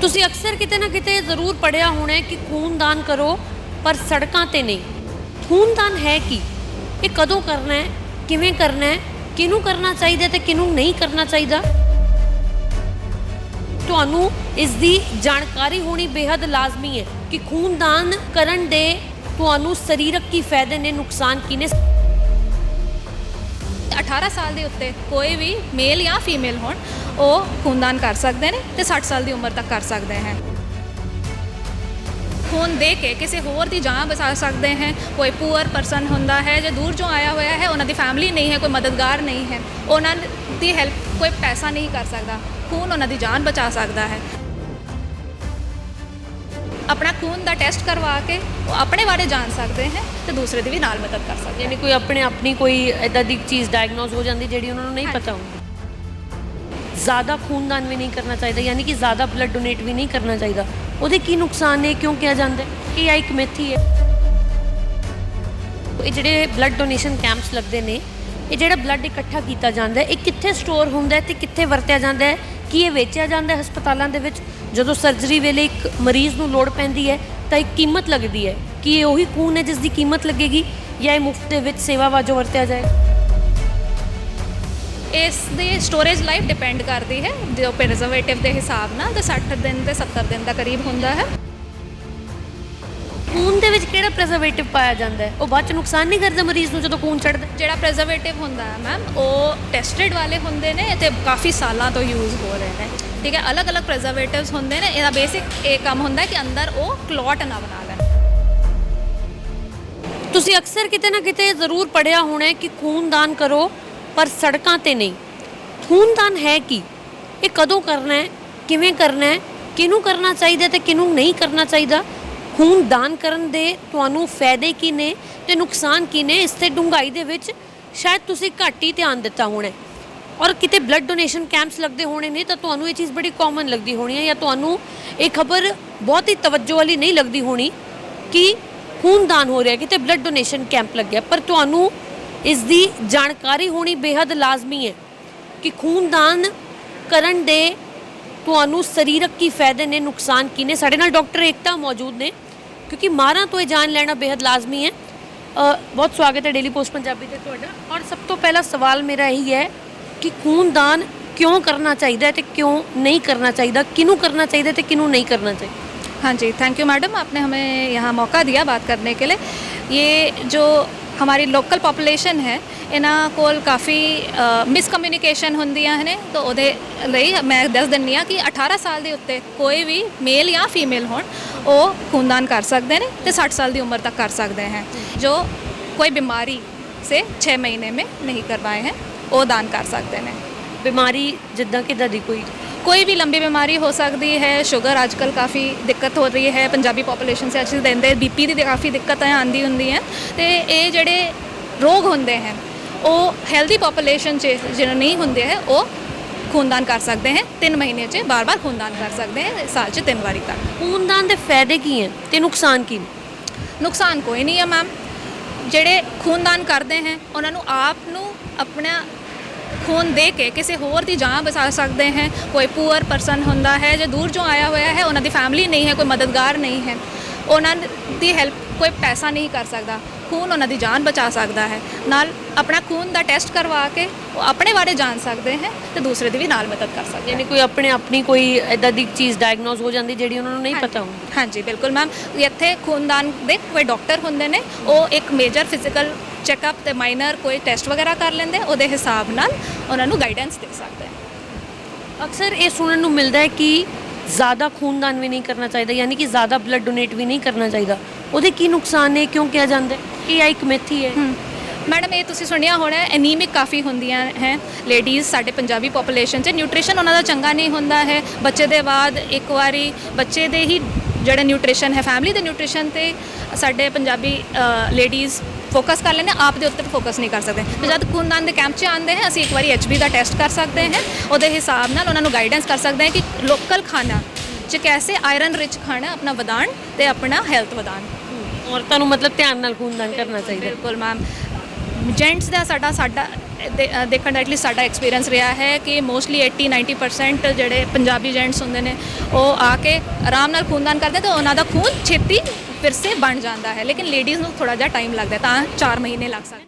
ਤੁਸੀਂ ਅਕਸਰ ਕਿਤੇ ਨਾ ਕਿਤੇ ਜ਼ਰੂਰ ਪੜਿਆ ਹੋਣਾ ਕਿ ਖੂਨਦਾਨ ਕਰੋ, ਪਰ ਸੜਕਾਂ ਤੇ ਨਹੀਂ। ਖੂਨਦਾਨ ਹੈ ਕੀ? ਇਹ ਕਦੋਂ ਕਰਨਾ ਹੈ? ਕਿਵੇਂ ਕਰਨਾ ਹੈ? ਕਿਹਨੂੰ ਕਰਨਾ ਚਾਹੀਦਾ ਤੇ ਕਿਹਨੂੰ ਨਹੀਂ ਕਰਨਾ ਚਾਹੀਦਾ? ਤੁਹਾਨੂੰ ਇਸ ਦੀ ਜਾਣਕਾਰੀ ਹੋਣੀ ਬੇहद ਲਾਜ਼ਮੀ ਹੈ ਕਿ ਖੂਨਦਾਨ ਕਰਨ ਦੇ ਤੁਹਾਨੂੰ ਸਰੀਰਕ ਕੀ ਫਾਇਦੇ ਨੇ, ਨੁਕਸਾਨ ਕੀ ਨੇ। 18 ਸਾਲ ਦੇ ਉੱਤੇ ਕੋਈ ਵੀ ਮੇਲ ਜਾਂ ਫੀਮੇਲ ਹੋਣ, ਉਹ ਖੂਨਦਾਨ ਕਰ ਸਕਦੇ ਨੇ ਤੇ 60 ਸਾਲ ਦੀ ਉਮਰ ਤੱਕ ਕਰ ਸਕਦੇ ਹਨ ਖੂਨ ਦੇ ਕੇ ਕਿਸੇ ਹੋਰ ਦੀ ਜਾਨ ਬਚਾ ਸਕਦੇ ਹੈ। ਕੋਈ ਪੂਅਰ ਪਰਸਨ ਹੁੰਦਾ ਹੈ, ਜਾਂ ਦੂਰ ਚੋਂ ਆਇਆ ਹੋਇਆ ਹੈ, ਉਹਨਾਂ ਦੀ ਫੈਮਿਲੀ ਨਹੀਂ ਹੈ, ਕੋਈ ਮਦਦਗਾਰ ਨਹੀਂ ਹੈ, ਉਹਨਾਂ ਦੀ ਹੈਲਪ ਕੋਈ ਪੈਸਾ ਨਹੀਂ ਕਰ ਸਕਦਾ, ਖੂਨ ਉਹਨਾਂ ਦੀ ਜਾਨ ਬਚਾ ਸਕਦਾ ਹੈ। ਆਪਣਾ ਖੂਨ ਦਾ ਟੈਸਟ ਕਰਵਾ ਕੇ ਉਹ ਆਪਣੇ ਬਾਰੇ ਜਾਣ ਸਕਦੇ ਹੈ ਤੇ ਦੂਸਰੇ ਦੀ ਵੀ ਨਾਲ ਮਦਦ ਕਰ ਸਕਦੇ ਯਾਨੀ ਕੋਈ ਆਪਣੇ ਆਪਣੀ ਕੋਈ ਇਦਾਂ ਦੀ ਚੀਜ਼ ਡਾਇਗਨੋਸ ਹੋ ਜਾਂਦੀ ਜਿਹੜੀ ਉਹਨਾਂ ਨੂੰ ਨਹੀਂ ਪਤਾ ਹੁੰਦੀ। ਜ਼ਿਆਦਾ ਖੂਨਦਾਨ ਵੀ ਨਹੀਂ ਕਰਨਾ ਚਾਹੀਦਾ ਯਾਨੀ ਕਿ ਜ਼ਿਆਦਾ ਬਲੱਡ ਡੋਨੇਟ ਵੀ ਨਹੀਂ ਕਰਨਾ ਚਾਹੀਦਾ। ਉਹਦੇ ਕੀ ਨੁਕਸਾਨ ਨੇ ਕਿਉਂ ਕਿਹਾ ਜਾਂਦਾ ਕਿ ਇਹ ਇੱਕ ਮਿਥ ਹੀ ਹੈ। ਇਹ ਜਿਹੜੇ ਬਲੱਡ ਡੋਨੇਸ਼ਨ ਕੈਂਪਸ ਲੱਗਦੇ ਨੇ ਇਹ ਜਿਹੜਾ ਬਲੱਡ ਇਕੱਠਾ ਕੀਤਾ ਜਾਂਦਾ ਹੈ ਇਹ ਕਿੱਥੇ ਸਟੋਰ ਹੁੰਦਾ ਹੈ ਤੇ ਕਿੱਥੇ ਵਰਤਿਆ ਜਾਂਦਾ ਹੈ ਕੀ ਇਹ ਵੇਚਿਆ ਜਾਂਦਾ ਹੈ ਹਸਪਤਾਲਾਂ ਦੇ ਵਿੱਚ? ਜਦੋਂ ਸਰਜਰੀ ਵੇਲੇ ਇੱਕ ਮਰੀਜ਼ ਨੂੰ ਲੋੜ ਪੈਂਦੀ ਹੈ ਤਾਂ ਇੱਕ ਕੀਮਤ ਲੱਗਦੀ ਹੈ ਕਿ ਇਹ ਉਹੀ ਖੂਨ ਹੈ ਜਿਸ ਦੀ ਕੀਮਤ ਲੱਗੇਗੀ ਜਾਂ ਇਹ ਮੁਫਤ ਦੇ ਵਿੱਚ ਸੇਵਾ ਵਜੋਂ ਵਰਤਿਆ ਜਾਏ। ਇਸ ਦੀ ਸਟੋਰੇਜ ਲਾਈਫ ਡਿਪੈਂਡ ਕਰਦੀ ਹੈ। ਜੋ ਪ੍ਰੀਜ਼ਰਵੇਟਿਵ ਦੇ ਹਿਸਾਬ ਨਾਲ ਤੇ 60 ਦਿਨ ਤੇ 70 ਦਿਨ ਦਾ ਕਰੀਬ ਹੁੰਦਾ ਹੈ। ਖੂਨ ਦੇ ਵਿੱਚ ਕਿਹੜਾ ਪ੍ਰੀਜ਼ਰਵੇਟਿਵ ਪਾਇਆ ਜਾਂਦਾ ਹੈ? ਉਹ ਬਾਅਦ ਚ ਨੁਕਸਾਨ ਨਹੀਂ ਕਰਦਾ ਮਰੀਜ਼ ਨੂੰ ਜਦੋਂ ਖੂਨ ਚੜਦਾ ਜਿਹੜਾ ਪ੍ਰੀਜ਼ਰਵੇਟਿਵ ਹੁੰਦਾ ਹੈ ਮੈਮ ਉਹ ਟੈਸਟਡ ਵਾਲੇ ਹੁੰਦੇ ਨੇ ਤੇ ਕਾਫੀ ਸਾਲਾਂ ਤੋਂ ਯੂਜ਼ ਹੋ ਰਹੇ ਨੇ। ਠੀਕ ਹੈ, ਅਲੱਗ-ਅਲੱਗ ਪ੍ਰੀਜ਼ਰਵੇਟਿਵਸ ਹੁੰਦੇ ਨੇ, ਇਹਦਾ ਬੇਸਿਕ ਇਹ ਕੰਮ ਹੁੰਦਾ ਕਿ ਅੰਦਰ ਉਹ ਕਲੌਟ ਨਾ ਬਣਾ ਲੈਣ। ਤੁਸੀਂ ਅਕਸਰ ਕਿਤੇ ਨਾ ਕਿਤੇ ਜ਼ਰੂਰ ਪੜਿਆ ਹੋਣਾ ਕਿ ਖੂਨਦਾਨ ਕਰੋ, ਪਰ ਸੜਕਾਂ ਤੇ ਨਹੀਂ। ਖੂਨਦਾਨ ਹੈ ਕੀ? ਇਹ ਕਦੋਂ ਕਰਨਾ ਹੈ? ਕਿਵੇਂ ਕਰਨਾ ਹੈ? ਕਿਹਨੂੰ ਕਰਨਾ ਚਾਹੀਦਾ ਤੇ ਕਿਹਨੂੰ ਨਹੀਂ ਕਰਨਾ ਚਾਹੀਦਾ? ਖੂਨਦਾਨ ਕਰਨ ਦੇ ਤੁਹਾਨੂੰ ਫਾਇਦੇ ਕੀ ਨੇ ਤੇ ਨੁਕਸਾਨ ਕੀ ਨੇ? ਇਸ ਤੇ ਡੂੰਘਾਈ ਦੇ ਵਿੱਚ ਸ਼ਾਇਦ ਤੁਸੀਂ ਘੱਟ ਹੀ ਧਿਆਨ ਦਿੱਤਾ ਹੋਣਾ ਔਰ ਕਿਤੇ ਬਲੱਡ ਡੋਨੇਸ਼ਨ ਕੈਂਪਸ ਲੱਗਦੇ ਹੋਣੇ ਨੇ, ਤਾਂ ਤੁਹਾਨੂੰ ਇਹ ਚੀਜ਼ ਬੜੀ ਕਾਮਨ ਲੱਗਦੀ ਹੋਣੀ ਹੈ ਜਾਂ ਤੁਹਾਨੂੰ ਇਹ ਖਬਰ ਬਹੁਤ ਹੀ ਤਵੱਜੋ ਵਾਲੀ ਨਹੀਂ ਲੱਗਦੀ ਹੋਣੀ ਕਿ ਖੂਨਦਾਨ ਹੋ ਰਿਹਾ, ਕਿਤੇ ਬਲੱਡ ਡੋਨੇਸ਼ਨ ਕੈਂਪ ਲੱਗਿਆ ਪਰ ਤੁਹਾਨੂੰ ਇਸ ਦੀ ਜਾਣਕਾਰੀ ਹੋਣੀ ਬੇहद ਲਾਜ਼ਮੀ ਹੈ ਕਿ ਖੂਨਦਾਨ ਕਰਨ ਦੇ ਤੁਹਾਨੂੰ ਸਰੀਰਕ ਕੀ ਫਾਇਦੇ ਨੇ, ਨੁਕਸਾਨ ਕੀ ਨੇ। ਸਾਡੇ ਨਾਲ ਡਾਕਟਰ ਏਕਤਾ ਮੌਜੂਦ ਨੇ, ਕਿਉਂਕਿ ਮਾਰਾਂ ਤੋਂ ਇਹ ਜਾਣ ਲੈਣਾ ਬੇहद ਲਾਜ਼ਮੀ ਹੈ। ਬਹੁਤ ਸਵਾਗਤ ਹੈ ਡੇਲੀ ਪੋਸਟ ਪੰਜਾਬੀ ਤੇ ਤੁਹਾਡਾ। ਔਰ ਸਭ ਤੋਂ ਪਹਿਲਾ ਸਵਾਲ ਮੇਰਾ ਇਹੀ ਹੈ ਕਿ ਖੂਨਦਾਨ ਕਿਉਂ ਕਰਨਾ ਚਾਹੀਦਾ ਹੈ ਤੇ ਕਿਉਂ ਨਹੀਂ ਕਰਨਾ ਚਾਹੀਦਾ ਕਿਹਨੂੰ ਕਰਨਾ ਚਾਹੀਦਾ ਤੇ ਕਿਹਨੂੰ ਨਹੀਂ ਕਰਨਾ ਚਾਹੀਦਾ हाँ जी थैंक यू मैडम आपने हमें यहाँ मौका दिया बात करने के लिए ये जो ਹਮਾਰੀ ਲੋਕਲ ਪੋਪੂਲੇਸ਼ਨ ਹੈ ਇਹਨਾਂ ਕੋਲ ਕਾਫੀ ਮਿਸਕਮਿਊਨੀਕੇਸ਼ਨ ਹੁੰਦੀਆਂ ਨੇ ਤਾਂ ਉਹਦੇ ਲਈ ਮੈਂ ਦੱਸ ਦਿੰਨੀ ਆ ਕਿ 18 ਸਾਲ ਦੇ ਉੱਤੇ ਕੋਈ ਵੀ ਮੇਲ ਜਾਂ ਫੀਮੇਲ ਹੋਣ ਉਹ ਖੂਨਦਾਨ ਕਰ ਸਕਦੇ ਨੇ ਤੇ 60 ਸਾਲ ਦੀ ਉਮਰ ਤੱਕ ਕਰ ਸਕਦੇ हैं ਜੋ ਕੋਈ ਬਿਮਾਰੀ से 6 महीने में नहीं करवाए हैं ਉਹ ਦਾਨ ਕਰ ਸਕਦੇ ਨੇ। ਬਿਮਾਰੀ ਜਿੱਦਾਂ ਕਿਦਾਂ ਦੀ ਕੋਈ? ਕੋਈ ਵੀ ਲੰਬੀ ਬਿਮਾਰੀ ਹੋ ਸਕਦੀ ਹੈ ਸ਼ੂਗਰ ਅੱਜਕੱਲ ਕਾਫੀ ਦਿੱਕਤ ਹੋ ਰਹੀ ਹੈ ਪੰਜਾਬੀ ਪੋਪੂਲੇਸ਼ਨ ਸੇ ਅਸੀਂ ਦਿੰਦੇ ਬੀਪੀ ਦੀ ਕਾਫੀ ਦਿੱਕਤਾਂ ਆਉਂਦੀ ਹੁੰਦੀਆਂ। ਤੇ ਇਹ ਜਿਹੜੇ ਰੋਗ ਹੁੰਦੇ ਹਨ ਉਹ ਹੈਲਦੀ ਪੋਪੂਲੇਸ਼ਨ 'ਚ ਜਿਹਨਾਂ ਨਹੀਂ ਹੁੰਦੇ ਹੈ ਉਹ ਖੂਨਦਾਨ ਕਰ ਸਕਦੇ ਹੈ 3 ਮਹੀਨੇ 'ਚ ਬਾਰ-ਬਾਰ ਖੂਨਦਾਨ ਕਰ ਸਕਦੇ ਹੈ ਸਾਲ 'ਚ ਤਿੰਨ ਵਾਰੀ ਤੱਕ। ਖੂਨਦਾਨ ਦੇ ਫਾਇਦੇ ਕੀ ਹੈ ਤੇ ਨੁਕਸਾਨ ਕੀ ਨੁਕਸਾਨ ਕੋਈ ਨਹੀਂ ਹੈ ਮੈਮ ਜਿਹੜੇ ਖੂਨਦਾਨ ਕਰਦੇ ਹੈ ਉਹਨਾਂ ਨੂੰ ਆਪ ਨੂੰ ਆਪਣਾ ਖੂਨ ਦੇ ਕੇ ਕਿਸੇ ਹੋਰ ਦੀ ਜਾਨ ਬਚਾ ਸਕਦੇ ਹੈ। ਕੋਈ ਪੂਅਰ ਪਰਸਨ ਹੁੰਦਾ ਹੈ ਜੇ ਦੂਰ ਚੋਂ ਆਇਆ ਹੋਇਆ ਹੈ ਉਹਨਾਂ ਦੀ ਫੈਮਿਲੀ ਨਹੀਂ ਹੈ ਕੋਈ ਮਦਦਗਾਰ ਨਹੀਂ ਹੈ। ਉਹਨਾਂ ਦੀ ਹੈਲਪ ਕੋਈ ਪੈਸਾ ਨਹੀਂ ਕਰ ਸਕਦਾ। ਖੂਨ ਉਹਨਾਂ ਦੀ ਜਾਨ ਬਚਾ ਸਕਦਾ ਹੈ। ਨਾਲ ਆਪਣਾ ਖੂਨ ਦਾ ਟੈਸਟ ਕਰਵਾ ਕੇ ਉਹ ਆਪਣੇ ਬਾਰੇ ਜਾਣ ਸਕਦੇ ਹੈ ਤੇ ਦੂਸਰੇ ਦੀ ਵੀ ਨਾਲ ਮਦਦ ਕਰ ਸਕਦੇ ਯਾਨੀ ਕੋਈ ਆਪਣੇ ਆਪਣੀ ਕੋਈ ਇਦਾਂ ਦੀ ਚੀਜ਼ ਡਾਇਗਨੋਸ ਹੋ ਜਾਂਦੀ ਜਿਹੜੀ ਉਹਨਾਂ ਨੂੰ ਨਹੀਂ ਪਤਾ ਹੁੰਦੀ ਹਾਂਜੀ ਬਿਲਕੁਲ ਮੈਮ ਇੱਥੇ ਖੂਨਦਾਨ ਦੇ ਕੋਈ ਡਾਕਟਰ ਹੁੰਦੇ ਨੇ ਉਹ ਇੱਕ ਮੇਜਰ ਫਿਜ਼ੀਕਲ ਚੈੱਕਅਪ ਤੇ ਮਾਈਨਰ ਕੋਈ ਟੈਸਟ ਵਗੈਰਾ ਕਰ ਲੈਂਦੇ ਉਹਦੇ ਹਿਸਾਬ ਨਾਲ ਉਹਨਾਂ ਨੂੰ ਗਾਈਡੈਂਸ ਦੇ ਸਕਦੇ ਆ। ਅਕਸਰ ਇਹ ਸੁਣਨ ਨੂੰ ਮਿਲਦਾ ਹੈ ਕਿ ਜ਼ਿਆਦਾ ਖੂਨਦਾਨ ਵੀ ਨਹੀਂ ਕਰਨਾ ਚਾਹੀਦਾ ਯਾਨੀ ਕਿ ਜ਼ਿਆਦਾ ਬਲੱਡ ਡੋਨੇਟ ਵੀ ਨਹੀਂ ਕਰਨਾ ਚਾਹੀਦਾ। ਉਹਦੇ ਕੀ ਨੁਕਸਾਨ ਨੇ ਕਿਉਂ ਕਿਹਾ ਜਾਂਦਾ ਹੈ? ਕਿ ਇਹ ਇੱਕ ਮਿਥ ਹੀ ਹੈ। ਮੈਡਮ ਇਹ ਤੁਸੀਂ ਸੁਣਿਆ ਹੋਣਾ ਐਨੀਮਿਕ ਕਾਫੀ ਹੁੰਦੀਆਂ ਹੈ। ਲੇਡੀਜ਼ ਸਾਡੇ ਪੰਜਾਬੀ ਪੋਪੂਲੇਸ਼ਨ 'ਚ ਨਿਊਟ੍ਰੀਸ਼ਨ ਉਹਨਾਂ ਦਾ ਚੰਗਾ ਨਹੀਂ ਹੁੰਦਾ ਹੈ। ਬੱਚੇ ਦੇ ਬਾਅਦ ਇੱਕ ਵਾਰੀ ਬੱਚੇ ਦੇ ਹੀ ਜਿਹੜਾ ਨਿਊਟ੍ਰੀਸ਼ਨ ਹੈ ਫੈਮਿਲੀ ਦੇ ਨਿਊਟ੍ਰੀਸ਼ਨ ਤੇ ਸਾਡੇ ਪੰਜਾਬੀ ਲੇਡੀਜ਼ ਫੋਕਸ ਕਰ ਲੈਂਦੇ ਆਪ ਦੇ ਉੱਤੇ ਫੋਕਸ ਨਹੀਂ ਕਰ ਸਕਦੇ। ਤੇ ਜਦ ਖੂਨਦਾਨ ਦੇ ਕੈਂਪ 'ਚ ਆਉਂਦੇ ਹਨ ਅਸੀਂ ਇੱਕ ਵਾਰੀ ਐਚਬੀ ਦਾ ਟੈਸਟ ਕਰ ਸਕਦੇ ਹਾਂ। ਉਹਦੇ ਹਿਸਾਬ ਨਾਲ ਉਹਨਾਂ ਨੂੰ ਗਾਈਡੈਂਸ ਕਰ ਸਕਦੇ ਹਾਂ ਕਿ ਲੋਕਲ ਖਾਣਾ 'ਚ ਕੈਸੇ ਆਇਰਨ ਰਿਚ ਖਾਣਾ ਆਪਣਾ ਵਧਾਣ ਤੇ ਆਪਣਾ ਹੈਲਥ ਵਧਾਣ। ਔਰਤਾਂ ਨੂੰ ਮਤਲਬ ਧਿਆਨ ਨਾਲ ਖੂਨਦਾਨ ਕਰਨਾ ਚਾਹੀਦਾ ਹੈ। ਬਿਲਕੁਲ ਮੈਮ ਜੈਂਟਸ ਦਾ ਸਾਡਾ ਸਾਡਾ ਦੇਖਣ ਦਾ ਐਟਲੀਸਟ ਸਾਡਾ ਐਕਸਪੀਰੀਅੰਸ ਰਿਹਾ ਹੈ ਕਿ ਮੋਸਟਲੀ 80 90% ਜਿਹੜੇ ਪੰਜਾਬੀ ਜੈਂਟਸ ਹੁੰਦੇ ਨੇ, ਉਹ ਆ ਕੇ ਆਰਾਮ ਨਾਲ ਖੂਨਦਾਨ ਕਰਦੇ ਤਾਂ ਉਹਨਾਂ ਦਾ ਖੂਨ ਛੇਤੀ ਫਿਰ ਸੇ ਬਣ ਜਾਂਦਾ ਹੈ। ਲੇਕਿਨ ਲੇਡੀਜ਼ ਨੂੰ ਥੋੜਾ ਜਿਹਾ ਟਾਈਮ ਲੱਗਦਾ ਤਾਂ 4 ਮਹੀਨੇ ਲੱਗ ਸਕਦੇ